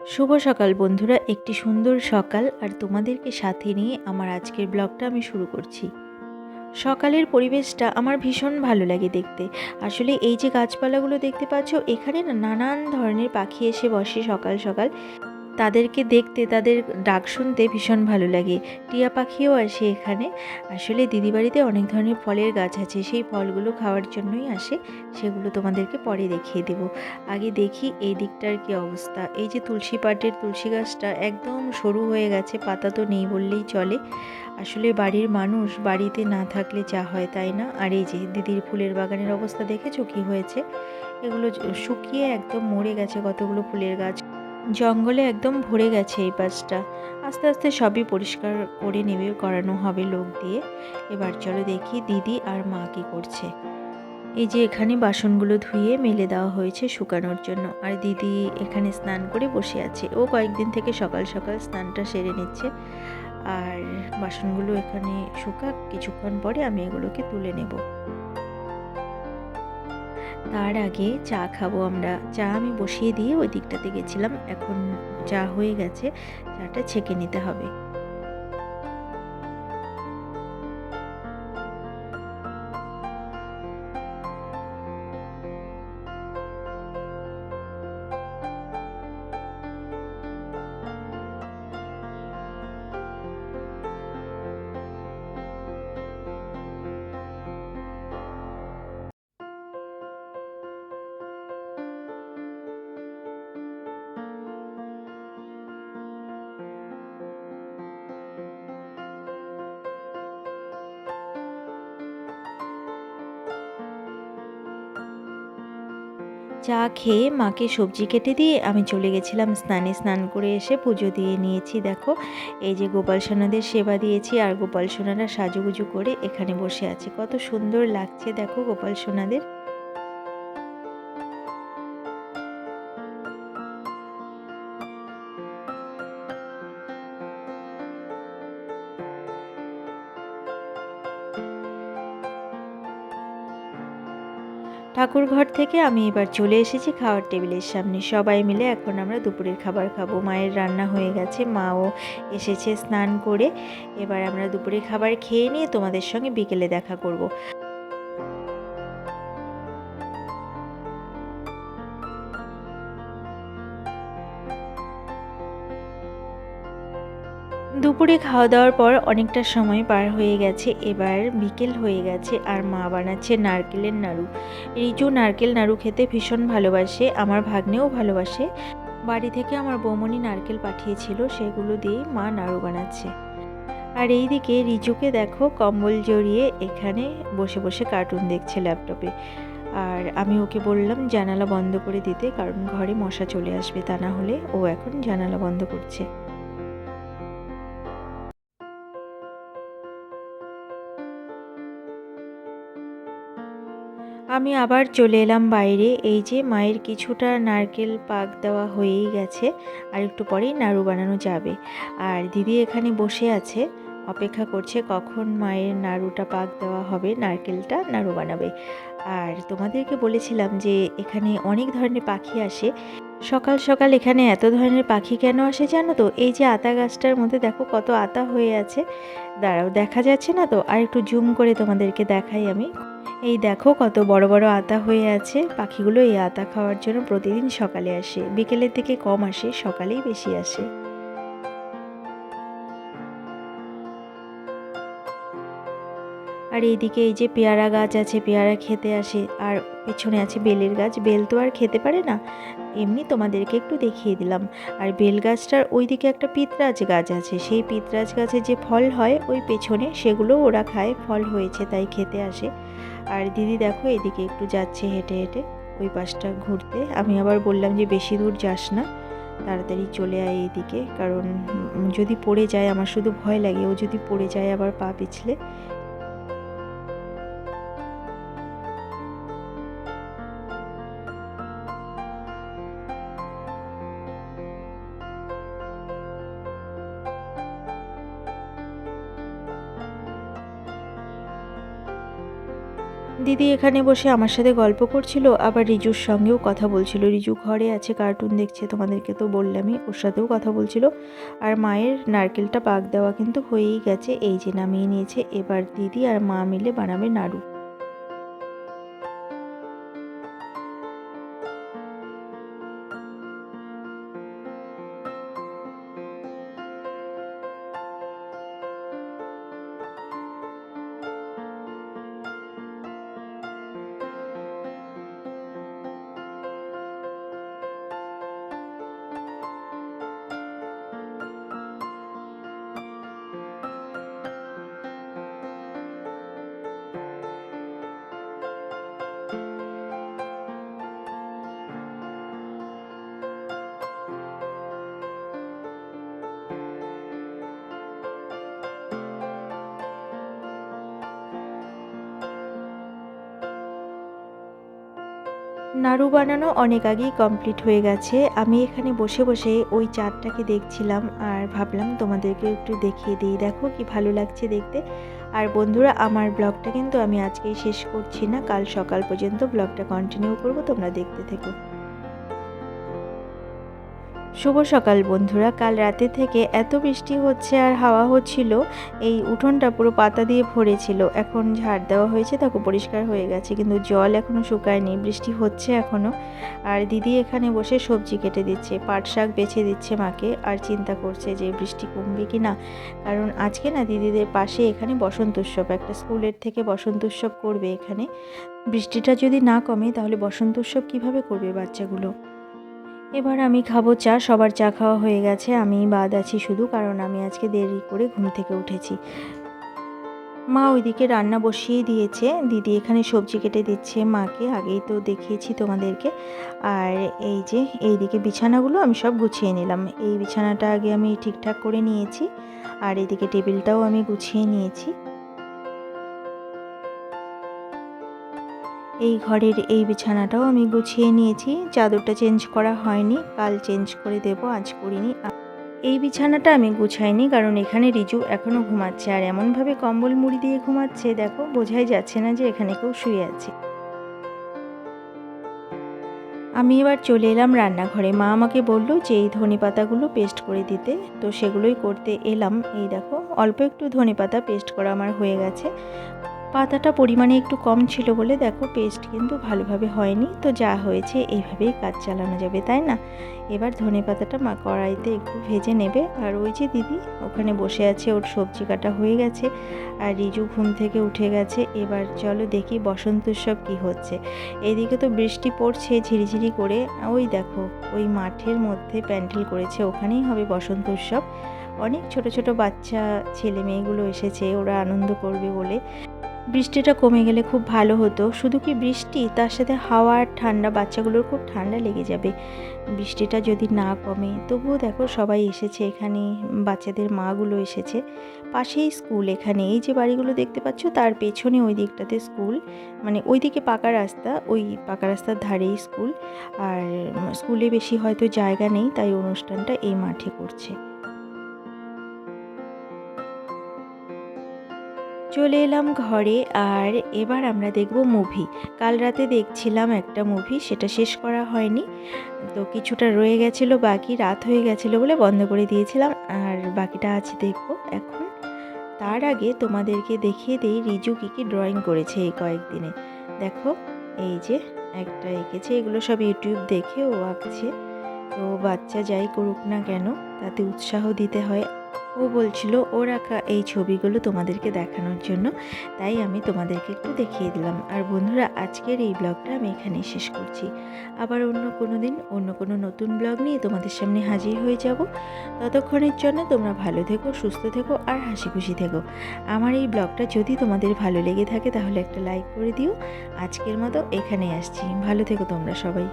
শুভ সকাল বন্ধুরা, একটি সুন্দর সকাল আর তোমাদেরকে সাথে নিয়ে আমার আজকের ব্লগটা আমি শুরু করছি। সকালের পরিবেশটা আমার ভীষণ ভালো লাগে দেখতে। আসলে এই যে গাছপালাগুলো দেখতে পাচ্ছ, এখানে না নানান ধরনের পাখি এসে বসে সকাল সকাল। তাদেরকে দেখতে, তাদের ডাক শুনতে ভীষণ ভালো লাগে। টিয়া পাখিও আসে এখানে। আসলে দিদি বাড়িতে অনেক ধরনের ফলের গাছ আছে। সেই ফলগুলো খাওয়ার জন্যই আসে। সেগুলো তোমাদেরকে পরে দেখিয়ে দেব। আগে দেখি এই দিকটার কি অবস্থা। এই যে তুলসী পাটের তুলসী গাছটা একদম সরু হয়ে গেছে, পাতা তো নেই বললেই চলে। আসলে বাড়ির মানুষ বাড়িতে না থাকলে যা হয়, তাই না? আর এই যে দিদির ফুলের বাগানের অবস্থা দেখেছ কি হয়েছে? এগুলো শুকিয়ে একদম মরে গেছে কতগুলো ফুলের গাছ। জঙ্গলে একদম ভরে গেছে এই পাশটা আস্তে আস্তে সবই পরিষ্কার করে নেবে করানো হবে লোক দিয়ে। এবার চলো দেখি দিদি আর মা কী করছে। এই যে এখানে বাসনগুলো ধুয়ে মেলে দেওয়া হয়েছে শুকানোর জন্য। আর দিদি এখানে স্নান করে বসে আছে। ও কয়েকদিন থেকে সকাল সকাল স্নানটা সেরে নিচ্ছে। আর বাসনগুলো এখানে শুকাক। কিছুক্ষণ পরে আমি এগুলোকে তুলে নেব। তার আগে চা খাব আমরা। চা আমি বসিয়ে দিয়ে ওই দিকটাতে গেছিলাম। এখন চা হয়ে গেছে। চাটা ছেঁকে নিতে হবে। চা খেয়ে মাকে সবজি কেটে দিয়ে আমি চলে গেছিলাম স্নানে। স্নান করে এসে পুজো দিয়ে নিয়েছি, দেখো। এই যে গোপাল সোনাদের সেবা দিয়েছি আর গোপাল সোনারা সাজুগুজু করে এখানে বসে আছে। কত সুন্দর লাগছে, দেখো গোপাল সোনাদের। ঠাকুর ঘর থেকে আমি এবার চলে এসেছি খাওয়ার টেবিলের সামনে। সবাই মিলে এখন আমরা দুপুরের খাবার খাব। মায়ের রান্না হয়ে গেছে। মাও এসেছে স্নান করে। এবার আমরা দুপুরের খাবার খেয়ে নিয়ে তোমাদের সঙ্গে বিকেলে দেখা করব। দুপুরে খাওয়া দাওয়ার পর অনেকটা সময় পার হয়ে গেছে। এবার বিকেল হয়ে গেছে আর মা বানাচ্ছে নারকেলের নাড়ু। রিজু নারকেল নাড়ু খেতে ভীষণ ভালোবাসে, আমার ভাগ্নেও ভালোবাসে। বাড়ি থেকে আমার বৌমনি নারকেল পাঠিয়েছিল, সেগুলো দিয়ে মা নাড়ু বানাচ্ছে। আর এই দিকে রিজুকে দেখো কম্বল জড়িয়ে এখানে বসে বসে কার্টুন দেখছে ল্যাপটপে। আর আমি ওকে বললাম, জানালা বন্ধ করে দিতে, কারণ ঘরে মশা চলে আসবে, তা না হলে ও এখন জানালা বন্ধ করছে। আমি আবার চলে এলাম বাইরে। এই যে মায়ের কিছুটা নারকেল পাক দেওয়া হয়েই গেছে, আর একটু পরেই নাড়ু বানানো যাবে। আর দিদি এখানে বসে আছে, অপেক্ষা করছে কখন মায়ের নাড়ুটা পাক দেওয়া হবে, নারকেলটা নাড়ু বানাবে। আর তোমাদেরকে বলেছিলাম যে এখানে অনেক ধরনের পাখি আসে সকাল সকাল এখানে এত ধরনের পাখি কেন আসে জানো তো? এই যে আতা গাছটার মধ্যে দেখো কত আতা হয়ে আছে। দাঁড়াও, দেখা যাচ্ছে না তো? আর একটু জুম করে তোমাদেরকে দেখাই আমি। এই দেখো কত বড় বড় আতা হয়ে আছে। পাখিগুলো এই আতা খাওয়ার জন্য প্রতিদিন সকালে আসে। বিকেলের থেকে কম আসে, সকালেই বেশি আসে। আর এইদিকে এই যে পেয়ারা গাছ আছে, পেয়ারা খেতে আসে, আর পেছনে আছে বেলের গাছ। বেল তো আর খেতে পারে না। এমনি তোমাদেরকে একটু দেখিয়ে দিলাম। আর বেল গাছটার ওইদিকে একটা পিতরাজ গাছ আছে। সেই পিতরাজ গাছে যে ফল হয়, ওই পেছনে সেগুলো ওরা খায়। ফল হয়েছে, তাই খেতে আসে। আর দিদি দেখো, এদিকে একটু যাচ্ছে হেঁটে হেঁটে, ওই পাশটা ঘুরতে। আমি আবার বললাম যে বেশি দূর যাস না, তাড়াতাড়ি চলে আয় এইদিকে। কারণ যদি পড়ে যায়, আমার শুধু ভয় লাগে। ও যদি পড়ে যায়, আবার পা পিছলে দিদি এখানে বসে আমার সাথে গল্প করছিল, আবার রিজুর সঙ্গেও কথা বলছিল। রিজু ঘরে আছে কার্টুন দেখছে, তোমাদেরকে তো বললামই, ওর সাথেও কথা বলছিল। আর মায়ের নারকেলটা পাক দেওয়া কিন্তু হয়েই গেছে, এই যে নামিয়ে নিয়েছে। এবার দিদি আর মা মিলে বানাবে নাড়ু। নাড়ু বানানো অনেক আগেই কমপ্লিট হয়ে গেছে। আমি এখানে বসে বসে ওই চারটাকে দেখছিলাম আর ভাবলাম তোমাদেরকে একটু দেখিয়ে দিই। দেখো কি ভালো লাগছে দেখতে। আর বন্ধুরা, আমার ব্লগটা কিন্তু আমি আজকেই শেষ করছি না। কাল সকাল পর্যন্ত ব্লগটা কন্টিনিউ করব, তোমরা দেখতে থেকো। শুভ সকাল বন্ধুরা, কাল রাতে থেকে এত বৃষ্টি হচ্ছে আর হাওয়া হচ্ছিল, এই উঠোনটা পুরো পাতা দিয়ে ভরেছিল। এখন ঝাড় দেওয়া হয়েছে দেখো পরিষ্কার হয়ে গেছে, কিন্তু জল এখনও শুকায়নি, বৃষ্টি হচ্ছে এখনও আর দিদি এখানে বসে সবজি কেটে দিচ্ছে, পাট শাক বেছে দিচ্ছে মাকে, আর চিন্তা করছে যে বৃষ্টি কমবে কি না। কারণ আজকে না দিদিদের পাশে এখানে বসন্ত উৎসব, একটা স্কুলের থেকে বসন্ত উৎসব করবে এখানে। বৃষ্টিটা যদি না কমে, তাহলে বসন্ত উৎসব কীভাবে করবে বাচ্চাগুলো? এবার আমি খাব চা, সবার চা খাওয়া হয়ে গেছে আমি বাদ আছি শুধু, কারণ আমি আজকে দেরি করে ঘুম থেকে উঠেছি। মা ওইদিকে রান্না বসিয়ে দিয়েছে, দিদি এখানে সবজি কেটে দিচ্ছে মাকে, আগেই তো দেখিয়েছি তোমাদেরকে। আর এই যে, এইদিকে বিছানাগুলো আমি সব গুছিয়ে নিলাম। এই বিছানাটা আগে আমি ঠিকঠাক করে নিয়েছি, আর এদিকে টেবিলটাও আমি গুছিয়ে নিয়েছি। এই ঘরের এই বিছানাটাও আমি গুছিয়ে নিয়েছি। চাদরটা চেঞ্জ করা হয়নি, কাল চেঞ্জ করে দেব, আজ করিনি এই বিছানাটা আমি গুছাইনি কারণ এখানে রিজু এখনও ঘুমাচ্ছে আর এমনভাবে কম্বল মুড়ি দিয়ে ঘুমাচ্ছে, দেখো, বোঝাই যাচ্ছে না যে এখানে কেউ শুয়ে আছে। আমি এবার চলে এলাম রান্নাঘরে। মা আমাকে বলল যে এই ধনে পাতাগুলো পেস্ট করে দিতে। তো সেগুলোই করতে এলাম। এই দেখো, অল্প একটু ধনে পাতা পেস্ট করা আমার হয়ে গেছে। পাতাটা পরিমাণে একটু কম ছিল বলে দেখো পেস্ট কিন্তু ভালোভাবে হয়নি। তো যা হয়েছে এইভাবেই কাজ চালানো যাবে, তাই না? এবার ধনে পাতাটা মা কড়াইতে একটু ভেজে নেবে। আর ওই যে দিদি, ওখানে বসে আছে, ওর সবজি কাটা হয়ে গেছে আর রিজু ঘুম থেকে উঠে গেছে। এবার চলো দেখি বসন্ত উৎসব কী হচ্ছে। এদিকে তো বৃষ্টি পড়ছে ঝিরিঝিরি করে। ওই দেখো, ওই মাঠের মধ্যে প্যান্ডেল করেছে, ওখানেই হবে বসন্ত উৎসব। অনেক ছোট ছোট বাচ্চা, ছেলে মেয়েগুলো এসেছে, ওরা আনন্দ করবে বলে। বৃষ্টিটা কমে গেলে খুব ভালো হতো। শুধু কি বৃষ্টি? তার সাথে হাওয়া আর ঠান্ডা, বাচ্চাগুলোর খুব ঠান্ডা লেগে যাবে। বৃষ্টিটা যদি না কমে, তবুও দেখো সবাই এসেছে এখানে, বাচ্চাদের মাগুলো এসেছে। পাশেই স্কুল এখানে। এই যে বাড়িগুলো দেখতে পাচ্ছ, তার পেছনে ওই দিকটাতে স্কুল। মানে ওই দিকে পাকা রাস্তা, ওই পাকা রাস্তার ধারেই স্কুল। আর স্কুলে বেশি হয়তো জায়গা নেই, তাই অনুষ্ঠানটা এই মাঠে করছে। চলে এলাম ঘরে আর এবার আমরা দেখব মুভি কাল রাতে দেখছিলাম একটা মুভি সেটা শেষ করা হয়নি। তো কিছুটা রয়ে গেছিল, বাকি রাত হয়ে গেছিল বলে বন্ধ করে দিয়েছিলাম। আর বাকিটা আছে দেখব এখন। তার আগে তোমাদেরকে দেখিয়ে দিই রিজু কী কী ড্রয়িং করেছে এই কয়েকদিনে। দেখো, এই যে একটা এঁকেছে, এগুলো সব ইউটিউব দেখে ও আঁকছে। তো বাচ্চা যাই করুক না কেন, তাতে উৎসাহ দিতে হয়। ও বলছিল ওর আঁকা এই ছবিগুলো তোমাদেরকে দেখানোর জন্য। তাই আমি তোমাদেরকে একটু দেখিয়ে দিলাম। আর বন্ধুরা, আজকের এই ব্লগটা আমি এখানেই শেষ করছি। আবার অন্য কোনো দিন, অন্য কোনো নতুন ব্লগ নিয়ে তোমাদের সামনে হাজির হয়ে যাব। ততক্ষণের জন্য তোমরা ভালো থেকো, সুস্থ থেকো আর হাসি খুশি থেকো। আমার এই ব্লগটা যদি তোমাদের ভালো লেগে থাকে, তাহলে একটা লাইক করে দিও। আজকের মতো এখানেই আসছি। ভালো থেকো তোমরা সবাই।